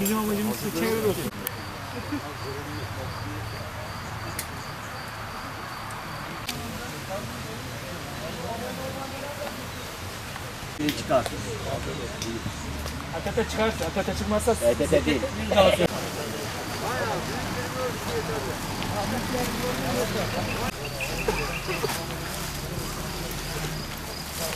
Bizim amacımız çevre olsun. çıkar. AKT çıkarsa, AKT çıkmazsa ETT değil.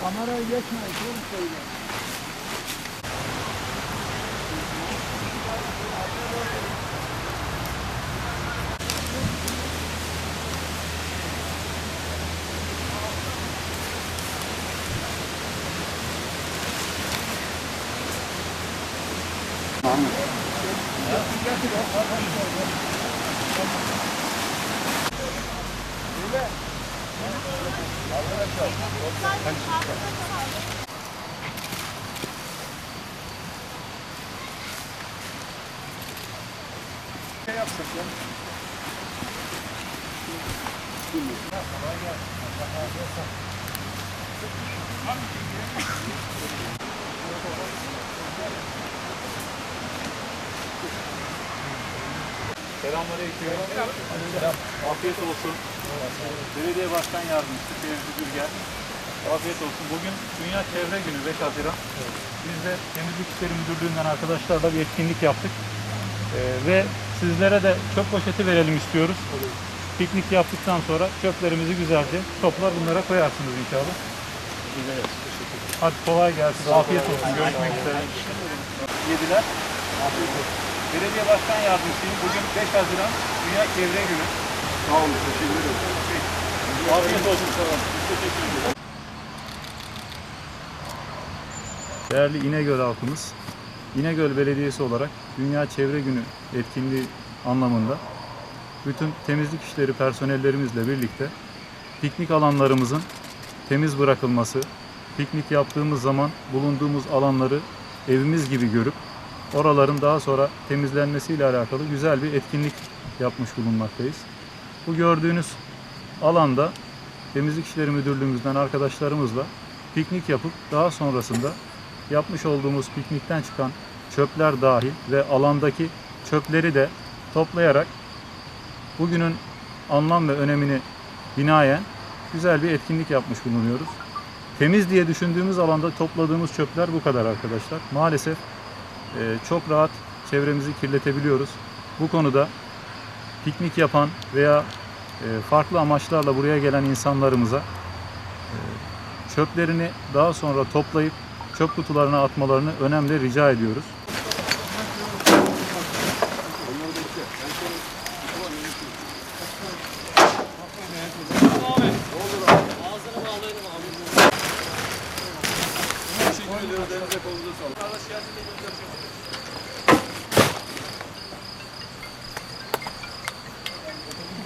kamerayı geçme. Şöyle söyle. Ne yapsak ya? Abi Selamünaleyküm. Selam. Afiyet olsun. Belediye Başkan Yardımcısı Fevzi Gürgen. Afiyet olsun. Bugün Dünya Çevre Günü 5 Haziran. Biz de Temizlik İşleri Müdürlüğü'nden arkadaşlarla bir etkinlik yaptık. Ee, ve sizlere de çöp poşeti verelim istiyoruz. Piknik yaptıktan sonra çöplerimizi güzelce toplar bunlara koyarsınız inşallah. Hadi kolay gelsin. Afiyet olsun. Görüşmek üzere. Yediler. Afiyet olsun. Belediye Başkan Yardımcısıyım. Bugün 5 Haziran Dünya Çevre Günü. Sağ olun. Teşekkür ederim. Afiyet olsun. Sağ olun. Teşekkür ederim. Değerli İnegöl halkımız, İnegöl Belediyesi olarak Dünya Çevre Günü etkinliği anlamında bütün temizlik işleri personellerimizle birlikte piknik alanlarımızın temiz bırakılması, piknik yaptığımız zaman bulunduğumuz alanları evimiz gibi görüp oraların daha sonra temizlenmesiyle alakalı güzel bir etkinlik yapmış bulunmaktayız. Bu gördüğünüz alanda Temizlik İşleri Müdürlüğümüzden arkadaşlarımızla piknik yapıp daha sonrasında yapmış olduğumuz piknikten çıkan çöpler dahil ve alandaki çöpleri de toplayarak bugünün anlam ve önemini binaen güzel bir etkinlik yapmış bulunuyoruz. Temiz diye düşündüğümüz alanda topladığımız çöpler bu kadar arkadaşlar. Maalesef çok rahat çevremizi kirletebiliyoruz. Bu konuda piknik yapan veya e, farklı amaçlarla buraya gelen insanlarımıza e, çöplerini daha sonra toplayıp çöp kutularına atmalarını önemli rica ediyoruz. ediyoruz. Elinize kolunuza sağlık. Allah şikayet edin. Görüşürüz.